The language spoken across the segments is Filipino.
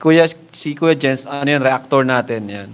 Kuya, si Kuya Jens, ano yan, reactor natin yan.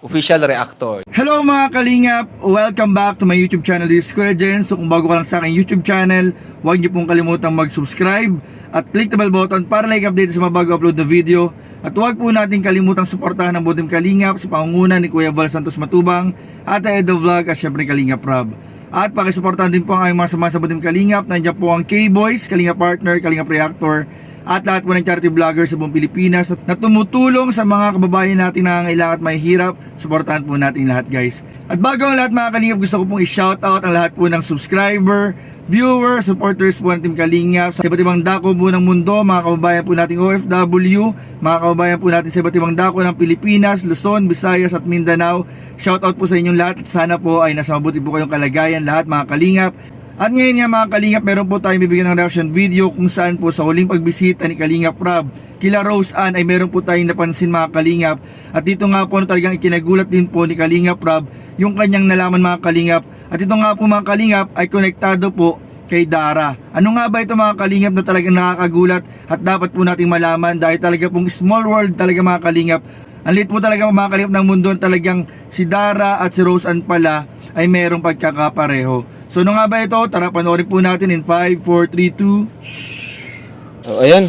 Official reactor. Hello mga kalingap! Welcome back to my YouTube channel, this is Kuya Jen. So kung bago ka lang sa aking YouTube channel, huwag niyo pong kalimutang mag-subscribe at click the bell button para like update sa mga bago upload na video. At huwag po natin kalimutang suportahan ang Butim Kalingap sa pangunguna ni Kuya Val Santos Matubang at Edo Vlog at syempre Kalingap Rob. At pakisuportahan din po ang aming mga sama sa Butim Kalingap. Nandiyan po ang K-Boys, Kalingap Partner, Kalingap Reactor, at lahat po ng charity vloggers sa buong Pilipinas na tumutulong sa mga kababayan natin na nangangailangan at may hirap. Suportahan po natin lahat guys. At bago ang lahat mga kalingap, gusto ko pong i-shoutout ang lahat po ng subscriber, viewer, supporters po ng Team Kalingap sa iba't ibang dako po ng mundo, mga kababayan po nating OFW, mga kababayan po natin sa iba't ibang dako ng Pilipinas, Luzon, Visayas at Mindanao. Shoutout po sa inyong lahat at sana po ay nasa mabuti po kayong kalagayan lahat mga kalingap. At ngayon nga mga Kalingap, meron po tayong bibigyan ng reaction video kung saan po sa huling pagbisita ni Kalingap Rob kila Rose Ann ay meron po tayong napansin mga Kalingap. At dito nga po ano, talagang ikinagulat din po ni Kalingap Rob yung kanyang nalaman mga Kalingap. At ito nga po mga Kalingap ay konektado po kay Dara. Ano nga ba ito mga Kalingap na talagang nakakagulat at dapat po nating malaman dahil talaga pong small world talaga mga Kalingap. Ang liit po talaga mga kalingap ng mundo talagang si Dara at si Rose Ann pala ay merong pagkakapareho. So ano nga ba ito? Tara panoorin po natin in 5, 4, 3, 2 Oh, ayan.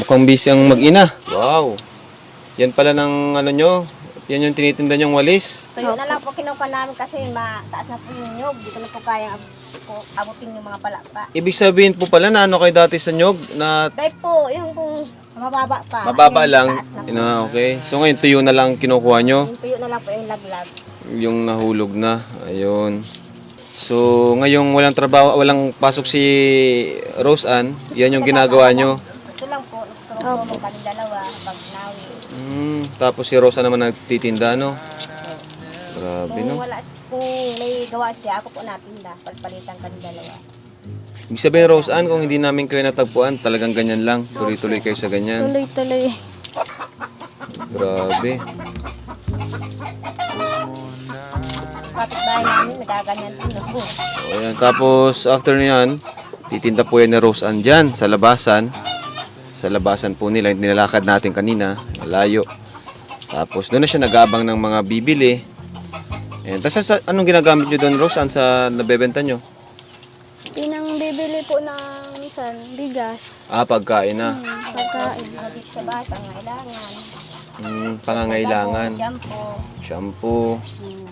Mukhang busy ang mag-ina. Wow. Yan pala ng ano nyo. Yan yung tinitinda nyong walis. Tuyo na lang po kinuha namin kasi mataas na po yung nyog. Dito na po kayang abutin yung mga palapa. Ibig sabihin po pala na ano kayo dati sa nyog na Dahil po, yung pong mababa pa. mababa Ayun, lang. na okay. So ngayon tuyo na lang kinukuha nyo. Yung tuyo na lang po yung laglag. Yung nahulog na. Ayun. So ngayong walang trabaho, walang pasok si Rose Ann, yan yung ginagawa nyo. Ito lang po, nagturo po kami dalawa, pag nawi. Hmm, tapos si Rosa naman nagtitinda, no? Grabe, Kung no? wala, kung may gawa siya, ako po natinda. Pagpalitan kami dalawa. Ibig sabihin, Rose Ann, kung hindi namin kayo natagpuan, talagang ganyan lang. Tuloy-tuloy kayo sa ganyan. Tuloy-tuloy. Grabe. Kapit-bahay namin, nagaganyan din ako. O, ayan. Tapos, after niyan, titinda po yan ni Rose Ann dyan, sa labasan. Sa labasan po nila, yung nilalakad natin kanina, layo. Tapos, doon na siya nag-aabang ng mga bibili. Ayan. Tapos, sa, anong ginagamit nyo doon, Rose Ann, sa nabebenta nyo? Pinang bibili po ng minsan, bigas, Ah, pagkain na. hmm, pagkain. Sa bahay, pangailangan. Hmm, pangangailangan. Shampoo. Shampoo, Hmm,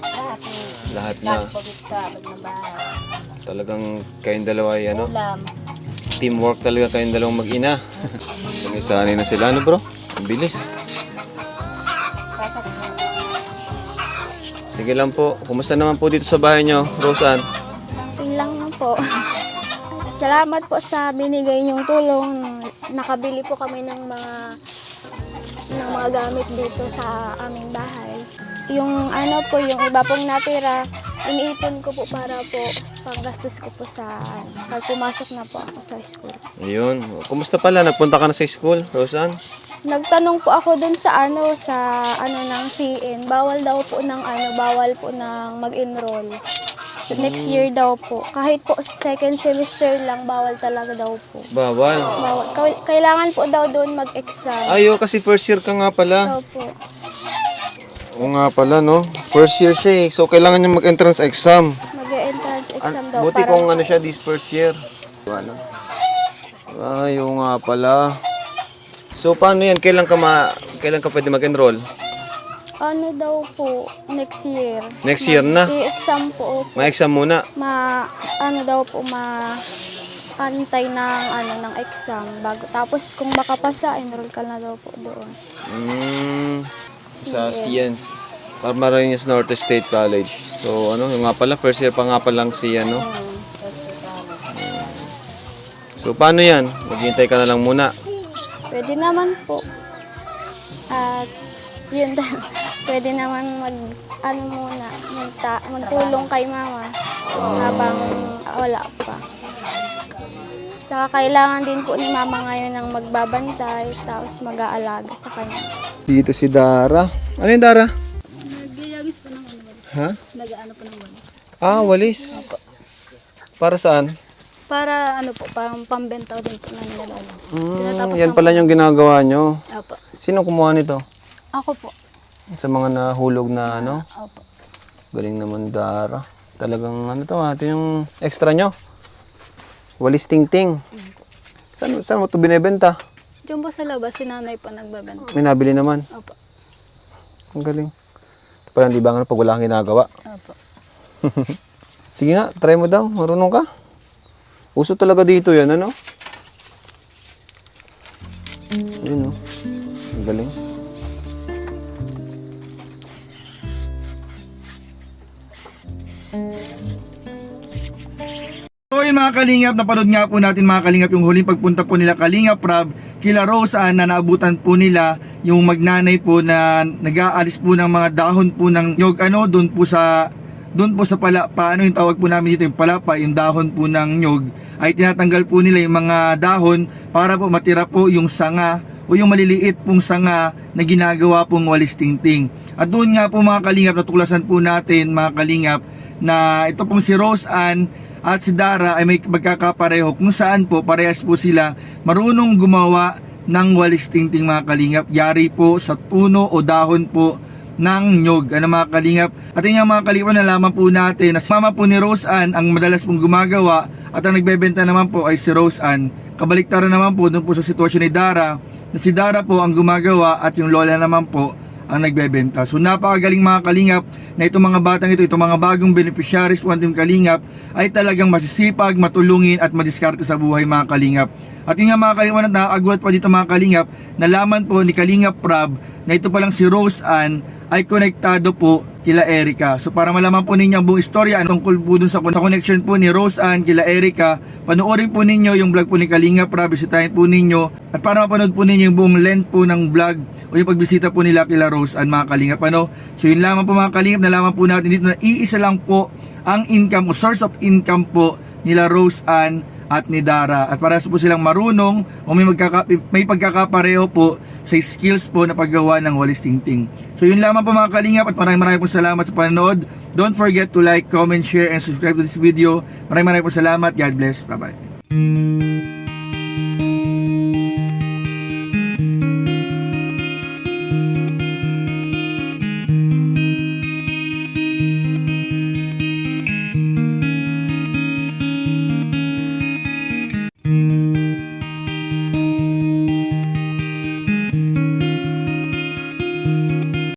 lahat. lahat na. Talagang kayong dalawa ay ano, Ulam. teamwork talaga kayong dalawang mag-ina. Sanay na sila, ano bro? Ang bilis. Sige lang po. Kumusta naman po dito sa bahay nyo, Roseanne? Yun lang po. Salamat po sa binigay niyong tulong. Nakabili po kami ng mga ng mga gamit dito sa aming bahay. Yung ano po, yung iba pong natira, iniipon ko po para po panggastos ko po sa pag pumasok na po ako sa school. Ayun. Kumusta pala? Nagpunta ka na sa school, Roseanne? Nagtanong po ako dun sa ano sa ano ng CN, bawal daw po ng ano, bawal po ng mag-enroll. So, next year daw po. Kahit po second semester lang, bawal talaga daw po. Bawal. Bawal. Kailangan po daw doon mag-exam. Ayo, kasi first year ka nga pala. Daw po. Oo nga pala, no? First year siya eh. So, kailangan niya mag-entrance exam. Mag-entrance exam daw. Buti para kung ano siya this first year. Ano? Ay, oo nga pala. So, paano yan? Kailan ka ma... Kailan ka pwede mag-enroll? Ano daw po, next year. Next year na? I-exam po. Ma-exam muna. Ma, ano daw po, ma antay ng ano ng exam bago tapos kung makapasa enroll ka na daw po doon Mm, sa Science. Camarines Norte State College. So, ano, yung nga pala, first year pa nga pa lang si, ano. Mm. So, paano yan? Maghintay ka na lang muna. Pwede naman po. At yun, pwede naman mag, ano muna, magta, magtulong kay mama habang wala pa. Saka kailangan din po ni mama ngayon ng magbabantay tapos mag-aalaga sa kanya. Dito si Dara. Ano yung Dara? Nagayagis po ng walis. Ha? Nagaano po ng walis. Ah, walis. Para saan? Para ano po, parang pambenta din po na lolo. Mm, Tinatapos yan ng- pala yung ginagawa nyo. Opo. Sino kumuha nito? Ako po. Sa mga nahulog na ano? Opo. Galing naman Dara. Talagang ano to, ito yung extra nyo. Walis ting-ting. Saan, saan mo ito binibenta? Diyan po sa labas, si nanay po nagbebenta. May nabili naman. Opo. Ang galing. Ito pala libangan pag wala kang ginagawa. Opo. Sige nga, try mo daw. Marunong ka. Uso talaga dito yan, ano? Yun, no? Ang galing. So yun mga kalingap, napanood nga po natin mga kalingap yung huling pagpunta po nila Kalingap Rob, kila Rose Ann na naabutan po nila yung magnanay po na nag-aalis po ng mga dahon po ng nyog. Ano doon po sa doon po sa pala paano yung tawag po namin dito yung palapa yung dahon po ng nyog ay tinatanggal po nila yung mga dahon para po matira po yung sanga o yung maliliit pong sanga na ginagawa pong walis tingting. At doon nga po mga kalingap, natuklasan po natin mga kalingap na ito pong si Rose Ann at si Dara ay may magkakapareho kung saan po parehas po sila marunong gumawa ng walis tingting mga kalingap. Yari po sa puno o dahon po ng nyog. Ano mga kalingap? At yun mga kalingap nalaman po natin na si mama po ni Rose Ann ang madalas pong gumagawa at ang nagbebenta naman po ay si Rose Ann. Kabaliktaran naman po dun po sa sitwasyon ni Dara na si Dara po ang gumagawa at yung lola naman po ang nagbebenta. So napakagaling mga kalingap na itong mga batang ito, itong mga bagong beneficiaries po ng Team Kalingap ay talagang masisipag, matulungin at madiskarte sa buhay mga kalingap. At yun nga mga kalingap na nakakagwat pa dito mga kalingap, nalaman po ni Kalingap Prab na ito palang si Rose Ann ay konektado po kila Erica. So para malaman po ninyo ang buong istorya tungkol po dun sa, sa connection po ni Rose Ann kila Erica, panoorin po ninyo yung vlog po ni Kalinga Prab, bisitahin po ninyo at para mapanood po ninyo yung buong length po ng vlog o yung pagbisita po nila kila Rose Ann mga Kalinga ano? So yun lamang po mga Kalinga, nalaman po natin dito na iisa lang po ang income o source of income po nila Rose Ann at ni Dara at para po silang marunong o may, magkaka, may pagkakapareho po sa skills po na paggawa ng walis tingting. So yun lamang po mga kalingap at maraming maraming po salamat sa panonood. Don't forget to like, comment, share, and subscribe to this video. Maraming maraming po salamat. God bless. Bye-bye.